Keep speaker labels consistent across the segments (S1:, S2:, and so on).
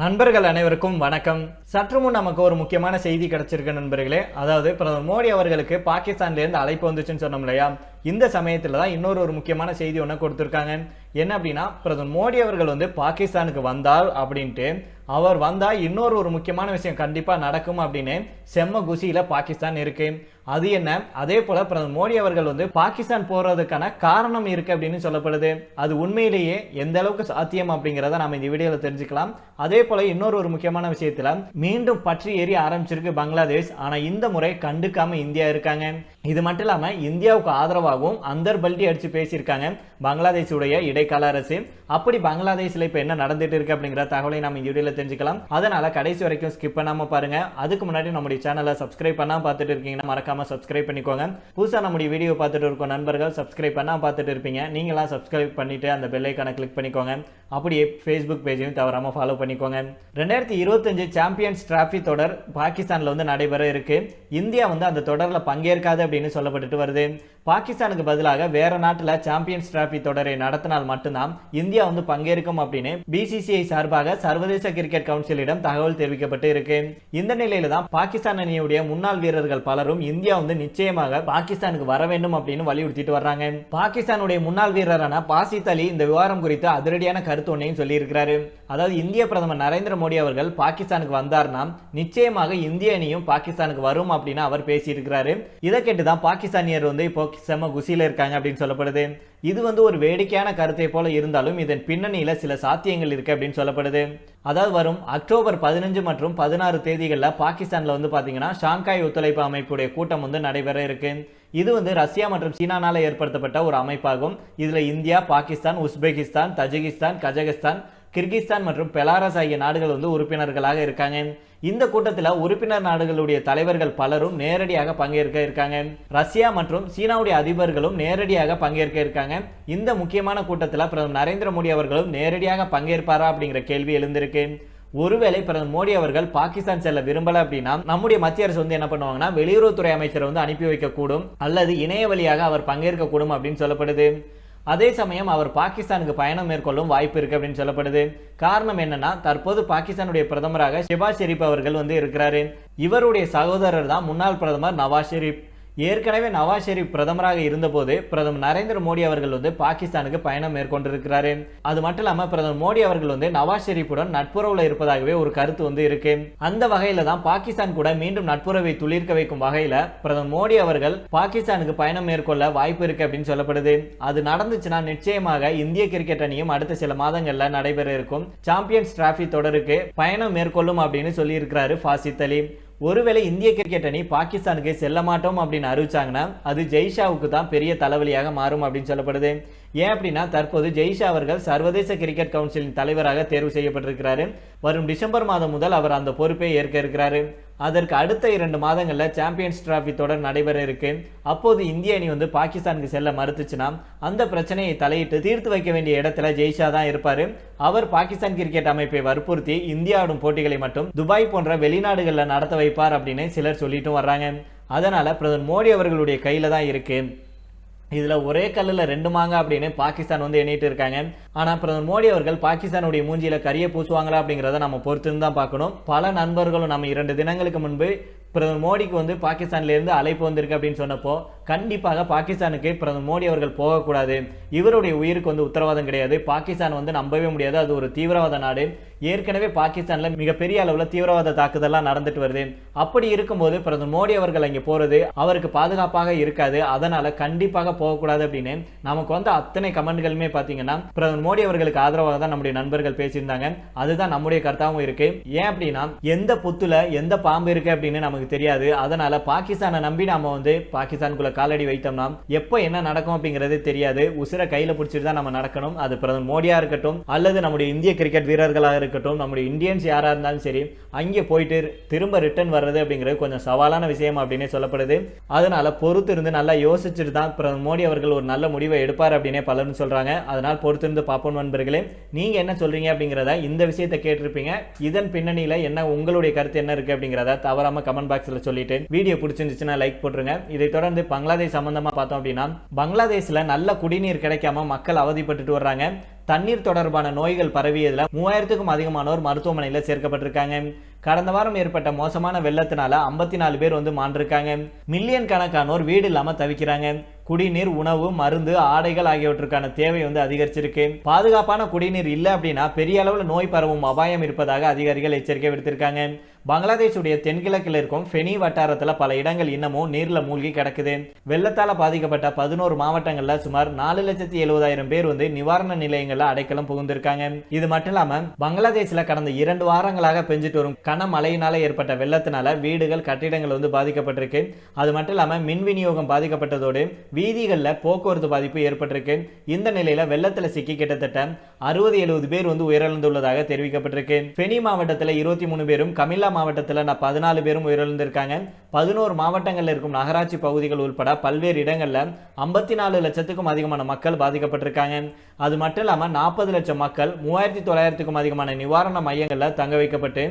S1: நண்பர்கள் அனைவருக்கும் வணக்கம். சற்று முன் நமக்கு ஒரு முக்கியமான செய்தி கிடைச்சிருக்கு நண்பர்களே. அதாவது பிரதமர் மோடி அவர்களுக்கு பாகிஸ்தான்ல இருந்து அழைப்பு வந்துச்சுன்னு சொன்னோம் இல்லையா? இந்த சமயத்துல தான் இன்னொரு ஒரு முக்கியமான செய்தி ஒன்று கொடுத்துருக்காங்க. என்ன அப்படின்னா பிரதமர் மோடி அவர்கள் வந்து பாகிஸ்தானுக்கு வந்தால் அப்படின்ட்டு அவர் வந்தால் இன்னொரு ஒரு முக்கியமான விஷயம் கண்டிப்பாக நடக்கும் அப்படின்னு செம்ம குசியில் பாகிஸ்தான் இருக்கு. அது என்ன? அதே போல பிரதமர் மோடி அவர்கள் வந்து பாகிஸ்தான் போறதுக்கான காரணம் இருக்கு அப்படின்னு சொல்லப்படுது. அது உண்மையிலேயே எந்த அளவுக்கு சாத்தியம் அப்படிங்கிறத நாம இந்த வீடியோல தெரிஞ்சுக்கலாம். அதே போல இன்னொரு ஒரு முக்கியமான விஷயத்துல மீண்டும் பற்றி எரிய ஆரம்பிச்சிருக்கு பங்களாதேஷ். ஆனா இந்த முறை கண்டுக்காம இந்தியா இருக்காங்க. இது மட்டும் இல்லாமல் இந்தியாவுக்கு ஆதரவாகவும் அந்தர் பல்டி அடித்து பேசியிருக்காங்க பங்களாதேஷுடைய இடைக்கால அரசு. அப்படி பங்களாதேஷில் இப்போ என்ன நடந்துட்டு இருக்கு அப்படிங்கிற தகவலை நம்ம இந்த வீடியோவில் தெரிஞ்சுக்கலாம். அதனால் கடைசி வரைக்கும் ஸ்கிப் பண்ணாமல் பாருங்கள் அதுக்கு முன்னாடி நம்முடைய சேனலை சப்ஸ்கிரைப் பண்ணால் பார்த்துட்டு இருக்கீங்கன்னா மறக்காமல் சப்ஸ்கிரைப் பண்ணிக்கோங்க. புதுசாக நம்முடைய வீடியோ பார்த்துட்டு இருக்கோம் நண்பர்கள் சப்ஸ்கிரைப் பண்ணால் பார்த்துட்டு இருப்பீங்க. நீங்களாம் சப்ஸ்கிரைப் பண்ணிட்டு அந்த பெல்லைக்கான கிளிக் பண்ணிக்கோங்க. அப்படியே ஃபேஸ்புக் பேஜையும் தவறாம ஃபாலோ பண்ணிக்கோங்க. ரெண்டாயிரத்தி இருபத்தஞ்சு சாம்பியன்ஸ் டிராஃபி தொடர் பாகிஸ்தானில் வந்து நடைபெற இருக்குது இந்தியா வந்து அந்த தொடரில் பங்கேற்காது அப்படின்னு அப்படின்னு சொல்லப்பட்டுட்டு வருது. பாகிஸ்தானுக்கு பதிலாக வேற நாட்டில் சாம்பியன்ஸ் டிராஃபி தொடரை நடத்தினால் மட்டும்தான் இந்தியா வந்து பங்கேற்கும் அப்படின்னு பிசிசிஐ சார்பாக சர்வதேச கிரிக்கெட் கவுன்சிலிடம் தகவல் தெரிவிக்கப்பட்டு இருக்கு. இந்த நிலையில தான் பாகிஸ்தான் அணியுடைய முன்னாள் வீரர்கள் பலரும் இந்தியா வந்து நிச்சயமாக பாகிஸ்தானுக்கு வர வேண்டும் அப்படின்னு வலியுறுத்திட்டு வர்றாங்க. பாகிஸ்தானுடைய முன்னாள் வீரரான பாசித் அலி இந்த விவகாரம் குறித்து அதிரடியான கருத்து ஒன்றையும் சொல்லியிருக்கிறாரு. அதாவது இந்திய பிரதமர் நரேந்திர மோடி அவர்கள் பாகிஸ்தானுக்கு வந்தார்னா நிச்சயமாக இந்திய அணியும் பாகிஸ்தானுக்கு வரும் அப்படின்னு அவர் பேசியிருக்கிறாரு. இதை கேட்டு தான் பாகிஸ்தானியர் வந்து இப்போ செம குசியில் இருக்காங்க அப்படின்னு சொல்லப்படுது. இது வந்து ஒரு வேடிக்கையான கருத்தை போல இருந்தாலும் இதன் பின்னணியில் சில சாத்தியங்கள் இருக்குது அப்படின்னு சொல்லப்படுது. அதாவது வரும் அக்டோபர் பதினஞ்சு மற்றும் பதினாறு தேதிகளில் பாகிஸ்தானில் வந்து பார்த்தீங்கன்னா ஷாங்காய் ஒத்துழைப்பு அமைப்புடைய கூட்டம் வந்து நடைபெற இருக்கு. இது வந்து ரஷ்யா மற்றும் சீனானால் ஏற்படுத்தப்பட்ட ஒரு அமைப்பாகும். இதில் India Pakistan Uzbekistan Tajikistan Kazakhstan Kyrgyzstan மற்றும் பெலாரஸ் ஆகிய நாடுகள் வந்து உறுப்பினர்களாக இருக்காங்க. இந்த கூட்டத்தில் உறுப்பினர் நாடுகளுடைய தலைவர்கள் பலரும் நேரடியாக பங்கேற்க இருக்காங்க. ரஷ்யா மற்றும் சீனாவுடைய அதிபர்களும் நேரடியாக பங்கேற்க இருக்காங்க. இந்த முக்கியமான கூட்டத்தில் பிரதமர் நரேந்திர மோடி அவர்களும் நேரடியாக பங்கேற்பாரா அப்படிங்கிற கேள்வி எழுந்திருக்கு. ஒருவேளை பிரதமர் மோடி அவர்கள் பாகிஸ்தான் செல்ல விரும்பல அப்படின்னா நம்முடைய மத்திய அரசு வந்து என்ன பண்ணுவாங்கன்னா வெளியுறவுத்துறை அமைச்சரை வந்து அனுப்பி வைக்கக்கூடும். அல்லது இணைய வழியாக அவர் பங்கேற்கக்கூடும் அப்படின்னு சொல்லப்படுது. அதே சமயம் அவர் பாகிஸ்தானுக்கு பயணம் மேற்கொள்ளும் வாய்ப்பு இருக்கு அப்படின்னு சொல்லப்படுது. காரணம் என்னன்னா தற்போது பாகிஸ்தானுடைய பிரதமராக ஷெபாஸ் ஷெரீப் அவர்கள் வந்து இருக்கிறாரு. இவருடைய சகோதரர் தான் முன்னாள் பிரதமர் நவாஸ் ஷெரீப். ஏற்கனவே நவாஸ் ஷெரீப் பிரதமராக இருந்தபோது பிரதமர் நரேந்திர மோடி அவர்கள் வந்து பாகிஸ்தானுக்கு பயணம் மேற்கொண்டிருக்கிறாரு. அது மட்டும் இல்லாம பிரதமர் மோடி அவர்கள் வந்து நவாஸ் ஷெரீப்புடன் நட்புறவுல இருப்பதாகவே ஒரு கருத்து வந்து இருக்கு. அந்த வகையில தான் பாகிஸ்தான் கூட மீண்டும் நட்புறவை துளிர்க்க வைக்கும் வகையில பிரதமர் மோடி அவர்கள் பாகிஸ்தானுக்கு பயணம் மேற்கொள்ள வாய்ப்பு இருக்கு அப்படின்னு சொல்லப்படுது. அது நடந்துச்சுன்னா நிச்சயமாக இந்திய கிரிக்கெட் அணியும் அடுத்த சில மாதங்கள்ல நடைபெற இருக்கும். சாம்பியன்ஸ் டிராஃபி தொடருக்கு பயணம் மேற்கொள்ளும் அப்படின்னு சொல்லி இருக்கிறாரு ஃபாசித் அலி. ஒருவேளை இந்திய கிரிக்கெட் அணி பாகிஸ்தானுக்கு செல்ல மாட்டோம் அப்படின்னு அறிவிச்சாங்கன்னா அது ஜெய்ஷாவுக்கு தான் பெரிய தலைவலியாக மாறும் அப்படின்னு சொல்லப்படுது. ஏன் அப்படின்னா தற்போது ஜெய்ஷா அவர்கள் சர்வதேச கிரிக்கெட் கவுன்சிலின் தலைவராக தேர்வு செய்யப்பட்டிருக்கிறாரு. வரும் டிசம்பர் மாதம் முதல் அவர் அந்த பொறுப்பை ஏற்க இருக்கிறாரு. அதற்கு அடுத்த இரண்டு மாதங்களில் சாம்பியன்ஸ் டிராஃபி தொடர் நடைபெற இருக்கு. அப்போது இந்திய அணி வந்து பாகிஸ்தானுக்கு செல்ல மறுத்துச்சுன்னா அந்த பிரச்சனையை தலையிட்டு தீர்த்து வைக்க வேண்டிய இடத்துல ஜெய்ஷா தான் இருப்பார். அவர் பாகிஸ்தான் கிரிக்கெட் அமைப்பை வற்புறுத்தி இந்தியாவிடும் போட்டிகளை மட்டும் துபாய் போன்ற வெளிநாடுகளில் நடத்த வைப்பார் அப்படின்னு சிலர் சொல்லிட்டும் வர்றாங்க. அதனால் பிரதமர் மோடி அவர்களுடைய கையில் தான் இருக்குது இதில் ஒரே கல்லில் ரெண்டு மாங்க அப்படின்னு பாகிஸ்தான் வந்து எண்ணிட்டு இருக்காங்க. ஆனால் பிரதமர் மோடி அவர்கள் பாகிஸ்தானுடைய மூஞ்சியில் கரியை பூசுவாங்களா அப்படிங்கிறத நம்ம பொறுத்து தான் பார்க்கணும். பல நண்பர்களும் நம்ம இரண்டு தினங்களுக்கு முன்பு பிரதமர் மோடிக்கு வந்து பாகிஸ்தான்லேருந்து அழைப்பு வந்திருக்கு அப்படின்னு சொன்னப்போ கண்டிப்பாக பாகிஸ்தானுக்கு பிரதமர் மோடி அவர்கள் போகக்கூடாது. இவருடைய உயிருக்கு வந்து உத்தரவாதம் கிடையாது. பாகிஸ்தான் வந்து நம்பவே முடியாது. அது ஒரு தீவிரவாத நாடு. ஏற்கனவே பாகிஸ்தானில் மிகப்பெரிய அளவில் தீவிரவாத தாக்குதல்லாம் நடந்துட்டு வருது. அப்படி இருக்கும்போது பிரதமர் மோடி அவர்கள் அங்கே போகிறது அவருக்கு பாதுகாப்பாக இருக்காது. அதனால் கண்டிப்பாக போகக்கூடாது அப்படின்னு நமக்கு வந்து அத்தனை கமெண்ட்களுமே பார்த்தீங்கன்னா பிரதமர் மோடி அவர்களுக்கு ஆதரவாக தான் நம்முடைய நண்பர்கள் பேசியிருந்தாங்க. அதுதான் நம்முடைய கருத்தாகவும் இருக்குது ஏன் அப்படின்னா எந்த புத்தில் எந்த பாம்பு இருக்குது அப்படின்னு நமக்கு தெரியாது. அதனால பாகிஸ்தானை நம்பி நாம வந்து பாகிஸ்தானுக்குள்ள காலடி வைத்தோம்னா எப்போ என்ன நடக்கும் அப்படிங்கிறது தெரியாது. உசிர கையில பிடிச்சிட்டு தான் நம்ம நடக்கணும். அது பிரதமர் மோடியா இருக்கட்டும் அல்லது நம்முடைய இந்திய கிரிக்கெட் வீரர்களாக இருக்கட்டும் நம்முடைய இந்தியன்ஸ் யாரா இருந்தாலும் சரி அங்கே போயிட்டு திரும்ப ரிட்டர்ன் வர்றது அப்படிங்கிறது கொஞ்சம் சவாலான விஷயம் அப்படின்னு சொல்லப்படுது. அதனால பொறுத்து இருந்து நல்லா யோசிச்சுட்டு தான் பிரதமர் மோடி அவர்கள் ஒரு நல்ல முடிவை எடுப்பார் அப்படின்னே பலரும் சொல்றாங்க. அதனால் பொறுத்து இருந்து பார்ப்போம் நண்பர்களே. நீங்க என்ன சொல்றீங்க அப்படிங்கிறத இந்த விஷயத்தை கேட்டிருப்பீங்க. இதன் பின்னணியில என்ன உங்களுடைய கருத்து என்ன இருக்கு அப்படிங்கிறத தவறாம கமெண்ட் பாக்ஸில் சொல்லிட்டு வீடியோ பிடிச்சிருந்துச்சுன்னா லைக் போட்டுருங்க. இதை தொடர்ந்து பங்களாதேஷ் சம்பந்தமா பார்த்தோம் அப்படின்னா பங்களாதேஷில் நல்ல குடிநீர் கிடைக்காம மக்கள் அவதிப்பட்டுட்டு வர்றாங்க. தண்ணீர் தொடர்பான நோய்கள் பரவியதில் மூவாயிரத்துக்கும் அதிகமானோர் மருத்துவமனையில் சேர்க்கப்பட்டிருக்காங்க. கடந்த வாரம் ஏற்பட்ட மோசமான வெள்ளத்தினால ஐம்பத்தி நாலு பேர் வந்து மாண்டிருக்காங்க. மில்லியன் கணக்கானோர் வீடு இல்லாமல் தவிக்கிறாங்க. குடிநீர் உணவு மருந்து ஆடைகள் ஆகியவற்றுக்கான தேவை வந்து அதிகரிச்சிருக்கு. பாதுகாப்பான குடிநீர் இல்லை அப்படின்னா பெரிய அளவில் நோய் பரவும் அபாயம் இருப்பதாக அதிகாரிகள் எச்சரிக்கை விடுத்திருக்காங்க. பங்களாதேஷுடைய தென்கிழக்கில் இருக்கும் ஃபெனி வட்டாரத்தில் பல இடங்கள் இன்னமும் நீரில் மூழ்கி கிடக்குது. வெள்ளத்தால் பாதிக்கப்பட்ட பதினோரு மாவட்டங்களில் சுமார் நாலு லட்சத்தி எழுபதாயிரம் பேர் வந்து நிவாரண நிலையங்களில் அடைக்கலம் புகுந்திருக்காங்க. இது மட்டும் இல்லாமல் பங்களாதேஷ்ல கடந்த இரண்டு வாரங்களாக பெஞ்சிட்டு வரும் கனமழையினால ஏற்பட்ட வெள்ளத்தினால வீடுகள் கட்டிடங்கள் வந்து பாதிக்கப்பட்டிருக்கு. அது மட்டும் இல்லாமல் மின் விநியோகம் பாதிக்கப்பட்டதோடு வீதிகளில் போக்குவரத்து பாதிப்பு ஏற்பட்டிருக்கு. இந்த நிலையில் வெள்ளத்தில் சிக்கி கிட்டத்தட்ட அறுபது எழுபது பேர் வந்து உயிரிழந்துள்ளதாக தெரிவிக்கப்பட்டிருக்கு. ஃபெனி மாவட்டத்தில் இருபத்தி மூணு பேரும் கமில்லா மாவட்டத்தில் நான் பதினாலு பேரும் உயிரிழந்திருக்காங்க. பதினோரு மாவட்டங்களில் இருக்கும் நகராட்சி பகுதிகள் உட்பட பல்வேறு இடங்களில் ஐம்பத்தி நாலு லட்சத்துக்கும் அதிகமான மக்கள் பாதிக்கப்பட்டிருக்காங்க. அது மட்டும் இல்லாமல் நாற்பது லட்சம் மக்கள் மூவாயிரத்தி தொள்ளாயிரத்துக்கும் அதிகமான நிவாரண மையங்களில் தங்க வைக்கப்பட்டு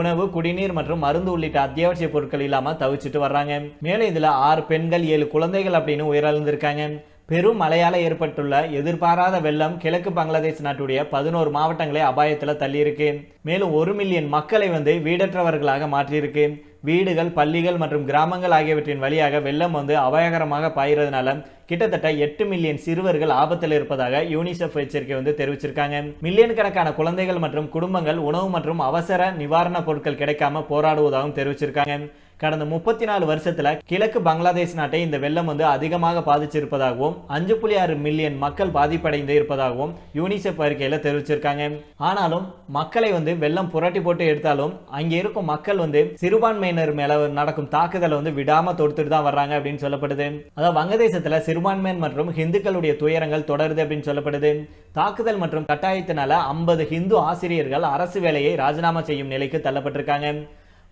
S1: உணவு குடிநீர் மற்றும் மருந்து உள்ளிட்ட அத்தியாவசிய பொருட்கள் இல்லாமல் தவிச்சிட்டு வர்றாங்க. மேலும் இதில் ஆறு பெண்கள் ஏழு குழந்தைகள் அப்படின்னு உயிரிழந்திருக்காங்க. பெரும் மழையால் ஏற்பட்டுள்ள எதிர்பாராத வெள்ளம் கிழக்கு பங்களாதேஷ் நாட்டுடைய பதினோரு மாவட்டங்களை அபாயத்தில் தள்ளியிருக்கு. மேலும் ஒரு மில்லியன் மக்களை வந்து வீடற்றவர்களாக மாற்றியிருக்கு. வீடுகள் பள்ளிகள் மற்றும் கிராமங்கள் ஆகியவற்றின் வழியாக வெள்ளம் வந்து அபாயகரமாக பாய்கிறதுனால கிட்டத்தட்ட எட்டு மில்லியன் சிறுவர்கள் ஆபத்தில் இருப்பதாக யூனிசெஃப் எச்சரிக்கை வந்து தெரிவிச்சிருக்காங்க. மில்லியன் கணக்கான குழந்தைகள் மற்றும் குடும்பங்கள் உணவு மற்றும் அவசர நிவாரணப் பொருட்கள் கிடைக்காம போராடுவதாகவும் தெரிவிச்சிருக்காங்க. கடந்த முப்பத்தி நாலு வருஷத்துல கிழக்கு பங்களாதேஷ் நாட்டை இந்த வெள்ளம் வந்து அதிகமாக பாதிச்சிருப்பதாகவும் அஞ்சு புள்ளி ஆறு மில்லியன் மக்கள் பாதிப்படைந்து இருப்பதாகவும் யூனிசெஃப் அறிக்கையில தெரிவிச்சிருக்காங்க. ஆனாலும் மக்களை வந்து வெள்ளம் புரட்டி போட்டு எடுத்தாலும் அங்கே இருக்கும் மக்கள் வந்து சிறுபான்மையினர் மேல நடக்கும் தாக்குதலை வந்து விடாம தொடுத்துட்டு தான் வர்றாங்க அப்படின்னு சொல்லப்படுது. அதாவது வங்கதேசத்துல சிறுபான்மையின் மற்றும் ஹிந்துக்களுடைய துயரங்கள் தொடருது அப்படின்னு சொல்லப்படுது. தாக்குதல் மற்றும் கட்டாயத்தினால ஐம்பது ஹிந்து ஆசிரியர்கள் அரசு வேலையை ராஜினாமா செய்யும் நிலைக்கு தள்ளப்பட்டிருக்காங்க.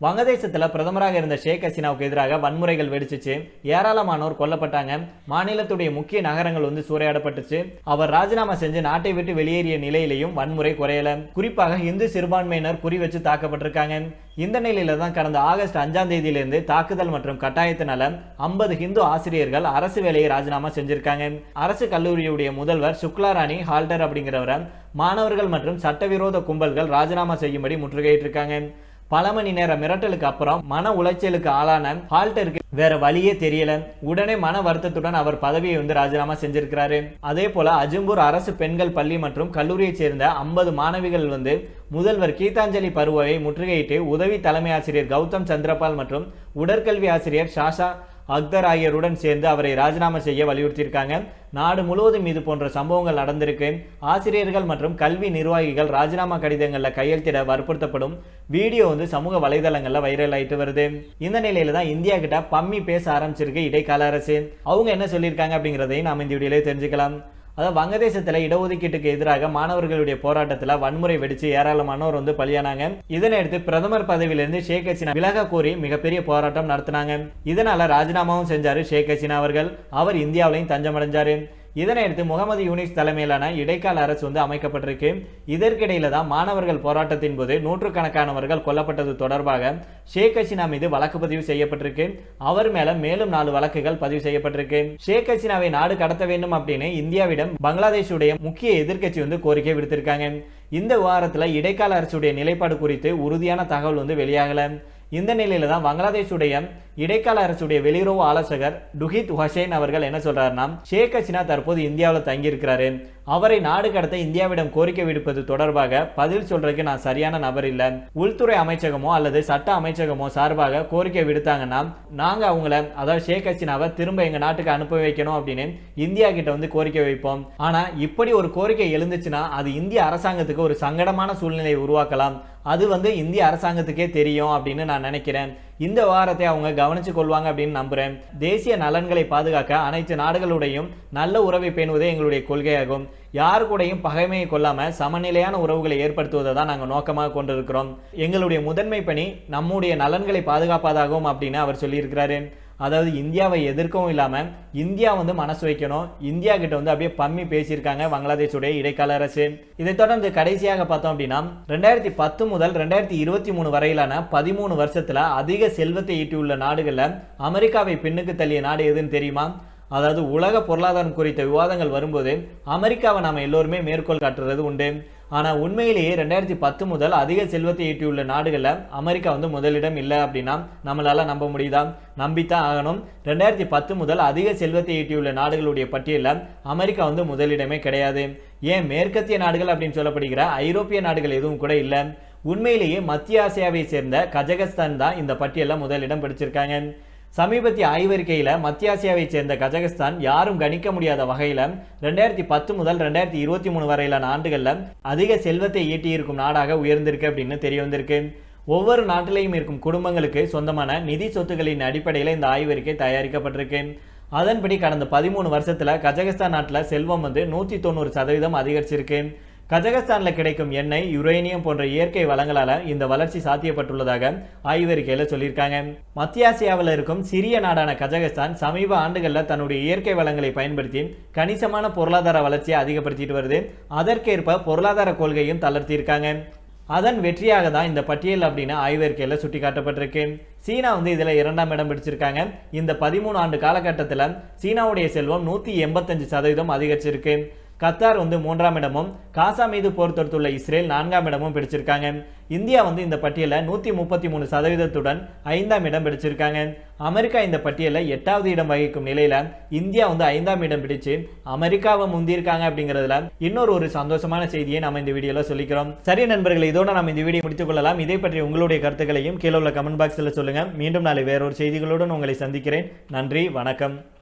S1: வங்கதேசத்தில் பிரதமராக இருந்த ஷேக் ஹசீனாவுக்கு எதிராக வன்முறைகள் வெடிச்சிச்சு. ஏராளமானோர் கொல்லப்பட்டாங்க. மாநிலத்துடைய முக்கிய நகரங்கள் வந்து சூறையாடப்பட்டுச்சு. அவர் ராஜினாமா செஞ்சு நாட்டை விட்டு வெளியேறிய நிலையிலையும் வன்முறை குறையல. குறிப்பாக இந்து சிறுபான்மையினர் குறி வச்சு தாக்கப்பட்டிருக்காங்க. இந்த நிலையில தான் கடந்த ஆகஸ்ட் அஞ்சாம் தேதியிலிருந்து தாக்குதல் மற்றும் கட்டாயத்தினால ஐம்பது ஹிந்து ஆசிரியர்கள் அரசு வேலையை ராஜினாமா செஞ்சிருக்காங்க. அரசு கல்லூரியுடைய முதல்வர் சுக்லாராணி ஹால்டர் அப்படிங்கிறவரை மாணவர்கள் மற்றும் சட்டவிரோத கும்பல்கள் ராஜினாமா செய்யும்படி முற்றுகையிட்டிருக்காங்க. பல மணி நேர மிரட்டலுக்கு அப்புறம் மன உளைச்சலுக்கு ஆளான ஹால்டருக்கு வேற வழியே தெரியல. உடனே மன வருத்தத்துடன் அவர் பதவியை வந்து ராஜினாமா செஞ்சிருக்கிறாரு. அதே போல அஜம்பூர் அரசு பெண்கள் பள்ளி மற்றும் கல்லூரியைச் சேர்ந்த ஐம்பது மாணவிகள் வந்து முதல்வர் கீதாஞ்சலி பருவவை முற்றுகையிட்டு உதவி தலைமை ஆசிரியர் கௌதம் சந்திரபால் மற்றும் உடற்கல்வி ஆசிரியர் ஷாஷா அக்தர் ஆகியோருடன் சேர்ந்து அவரை ராஜினாமா செய்ய வலியுறுத்தியிருக்காங்க. நாடு முழுவதும் இது போன்ற சம்பவங்கள் நடந்திருக்கு. ஆசிரியர்கள் மற்றும் கல்வி நிர்வாகிகள் ராஜினாமா கடிதங்களில் கையெழுத்திட வற்புறுத்தப்படும். வீடியோ வந்து சமூக வலைதளங்களில் வைரல் ஆயிட்டு வருது. இந்த நிலையில தான் இந்தியா கிட்ட பம்மி பேச ஆரம்பிச்சிருக்கு இடைக்கால அரசு. அவங்க என்ன சொல்லியிருக்காங்க அப்படிங்கிறதையும் நாம் இந்த வீடியோலேயே தெரிஞ்சுக்கலாம். அதாவது வங்கதேசத்தில் இடஒதுக்கீட்டுக்கு எதிராக மாணவர்களுடைய போராட்டத்தில் வன்முறை வெடித்து ஏராளமானோர் வந்து பலியானாங்க. இதனையடுத்து பிரதமர் பதவியிலிருந்து ஷேக் ஹசீனா விலக கோரி மிகப்பெரிய போராட்டம் நடத்தினாங்க. இதனால ராஜினாமாவும் செஞ்சாரு ஷேக் ஹசீனா அவர்கள். அவர் இந்தியாவிலையும் தஞ்சமடைஞ்சாரு. இதனையடுத்து முகமது யூனிஸ் தலைமையிலான இடைக்கால அரசு வந்து அமைக்கப்பட்டிருக்கு. இதற்கிடையில தான் மாணவர்கள் போராட்டத்தின் போது நூற்றுக்கணக்கானவர்கள் கொல்லப்பட்டது தொடர்பாக ஷேக் ஹசீனா மீது வழக்கு பதிவு செய்யப்பட்டிருக்கு. அவர் மேல மேலும் நாலு வழக்குகள் பதிவு செய்யப்பட்டிருக்கு. ஷேக் ஹசீனாவை நாடு கடத்த வேண்டும் அப்படின்னு இந்தியாவிடம் பங்களாதேஷுடைய முக்கிய எதிர்க்கட்சி வந்து கோரிக்கை விடுத்திருக்காங்க. இந்த விவகாரத்தில் இடைக்கால அரசுடைய நிலைப்பாடு குறித்து உறுதியான தகவல் வந்து வெளியாகல. இந்த நிலையில தான் பங்களாதேஷுடைய இடைக்கால அரசுடைய வெளியுறவு ஆலோசகர் டுஹித் ஹுசைன் அவர்கள் என்ன சொல்றாருன்னா ஷேக் ஹசினா தற்போது இந்தியாவில் தங்கியிருக்கிறாரு. அவரை நாடு கடத்த இந்தியாவிடம் கோரிக்கை விடுப்பது தொடர்பாக பதில் சொல்றதுக்கு நான் சரியான நபர் இல்லை. உள்துறை அமைச்சகமோ அல்லது சட்ட அமைச்சகமோ சார்பாக கோரிக்கை விடுத்தாங்கன்னா நாங்க அவங்கள அதாவது ஷேக் ஹசினாவை திரும்ப எங்க நாட்டுக்கு அனுப்ப வைக்கணும் அப்படின்னு இந்தியா கிட்ட வந்து கோரிக்கை வைப்போம். ஆனா இப்படி ஒரு கோரிக்கை எழுந்துச்சுன்னா அது இந்திய அரசாங்கத்துக்கு ஒரு சங்கடமான சூழ்நிலையை உருவாக்கலாம். அது வந்து இந்திய அரசாங்கத்துக்கே தெரியும் அப்படின்னு நான் நினைக்கிறேன். இந்த விவகாரத்தை அவங்க கவனிச்சு கொள்வாங்க அப்படின்னு நம்புறேன். தேசிய நலன்களை பாதுகாக்க அனைத்து நாடுகளுடையும் நல்ல உறவை பேணுவதே எங்களுடைய கொள்கையாகும். யார் கூடயும் பகைமையை கொள்ளாம சமநிலையான உறவுகளை ஏற்படுத்துவதை தான் நாங்கள் நோக்கமாக கொண்டிருக்கிறோம். எங்களுடைய முதன்மை பணி நம்முடைய நலன்களை பாதுகாப்பதாகவும் அப்படின்னு அவர் சொல்லியிருக்கிறாரு. அதாவது இந்தியாவை எதிர்க்கவும் இல்லாமல் இந்தியா வந்து மனசு வைக்கணும். இந்தியா கிட்ட வந்து அப்படியே பம்மி பேசியிருக்காங்க பங்களாதேஷுடைய இடைக்கால அரசு. இதைத் தொடர்ந்து கடைசியாக பார்த்தோம் அப்படின்னா ரெண்டாயிரத்தி பத்து முதல் ரெண்டாயிரத்தி இருபத்தி மூணு வரையிலான பதிமூணு வருஷத்தில் அதிக செல்வத்தை ஈட்டியுள்ள நாடுகளில் அமெரிக்காவை பின்னுக்கு தள்ளிய நாடு எதுன்னு தெரியுமா? அதாவது உலக பொருளாதாரம் குறித்த விவாதங்கள் வரும்போது அமெரிக்காவை நாம் எல்லோருமே மேற்கோள் காட்டுறது உண்டு. ஆனால் உண்மையிலேயே ரெண்டாயிரத்தி பத்து முதல் அதிக செல்வத்தை ஈட்டியுள்ள நாடுகளில் அமெரிக்கா வந்து முதலிடம் இல்லை அப்படின்னா நம்மளால் நம்ப முடியுதா? நம்பித்தான் ஆகணும். ரெண்டாயிரத்தி பத்து முதல் அதிக செல்வத்தை ஈட்டியுள்ள நாடுகளுடைய பட்டியலில் அமெரிக்கா வந்து முதலிடமே கிடையாது. ஏன் மேற்கத்திய நாடுகள் அப்படின்னு சொல்லப்படுகிற ஐரோப்பிய நாடுகள் எதுவும் கூட இல்லை. உண்மையிலேயே மத்திய ஆசியாவை சேர்ந்த கஜகஸ்தான் தான் இந்த பட்டியலில் முதலிடம் பிடிச்சிருக்காங்க. சமீபத்திய ஆய்வறிக்கையில் மத்திய ஆசியாவைச் சேர்ந்த கஜகஸ்தான் யாரும் கணிக்க முடியாத வகையில் ரெண்டாயிரத்தி பத்து முதல் ரெண்டாயிரத்தி இருபத்தி மூணு வரையிலான ஆண்டுகளில் அதிக செல்வத்தை ஈட்டியிருக்கும் நாடாக உயர்ந்திருக்கு அப்படின்னு தெரிய வந்திருக்கு. ஒவ்வொரு நாட்டிலையும் இருக்கும் குடும்பங்களுக்கு சொந்தமான நிதி சொத்துக்களின் அடிப்படையில் இந்த ஆய்வறிக்கை தயாரிக்கப்பட்டிருக்கு. அதன்படி கடந்த பதிமூணு வருஷத்தில் கஜகஸ்தான் நாட்டில் செல்வம் வந்து நூற்றி தொண்ணூறு சதவீதம் அதிகரிச்சிருக்கு. கஜகஸ்தானில் கிடைக்கும் எண்ணெய் யுரேனியம் போன்ற இயற்கை வளங்களால் இந்த வளர்ச்சி சாத்தியப்பட்டுள்ளதாக ஆய்வறிக்கையில் சொல்லியிருக்காங்க. மத்திய ஆசியாவில் இருக்கும் சிறிய நாடான கஜகஸ்தான் சமீப ஆண்டுகளில் தன்னுடைய இயற்கை வளங்களை பயன்படுத்தி கணிசமான பொருளாதார வளர்ச்சியை அதிகப்படுத்திட்டு வருது. அதற்கேற்ப பொருளாதார கொள்கையும் தளர்த்தியிருக்காங்க. அதன் வெற்றியாக தான் இந்த பட்டியல் அப்படின்னு ஆய்வறிக்கையில் சுட்டி காட்டப்பட்டிருக்கு சீனா வந்து இதில் இரண்டாம் இடம் பிடிச்சிருக்காங்க. இந்த பதிமூணு ஆண்டு காலகட்டத்தில் சீனாவுடைய செல்வம் நூற்றி எண்பத்தஞ்சு சதவீதம் அதிகரிச்சிருக்கு. கத்தார் வந்து மூன்றாம் இடமும் காசா மீது போர் தொடுத்துள்ள இஸ்ரேல் நான்காம் இடமும் பிடிச்சிருக்காங்க. இந்தியா வந்து இந்த பட்டியலில் நூற்றி முப்பத்தி மூணு சதவீதத்துடன் ஐந்தாம் இடம் பிடிச்சிருக்காங்க. அமெரிக்கா இந்த பட்டியலில் எட்டாவது இடம் வகிக்கும் நிலையில இந்தியா வந்து ஐந்தாம் இடம் பிடிச்சு அமெரிக்காவை முந்தியிருக்காங்க அப்படிங்கிறதுல இன்னொரு ஒரு சந்தோஷமான செய்தியை நம்ம இந்த வீடியோவில் சொல்லிக்கிறோம். சரி நண்பர்கள் இதோட நம்ம இந்த வீடியோ முடித்துக் கொள்ளலாம். இதை பற்றி உங்களுடைய கருத்துக்களையும் கீழே உள்ள கமெண்ட் பாக்ஸில் சொல்லுங்க. மீண்டும் நாளை வேறொரு செய்திகளுடன் உங்களை சந்திக்கிறேன். நன்றி வணக்கம்.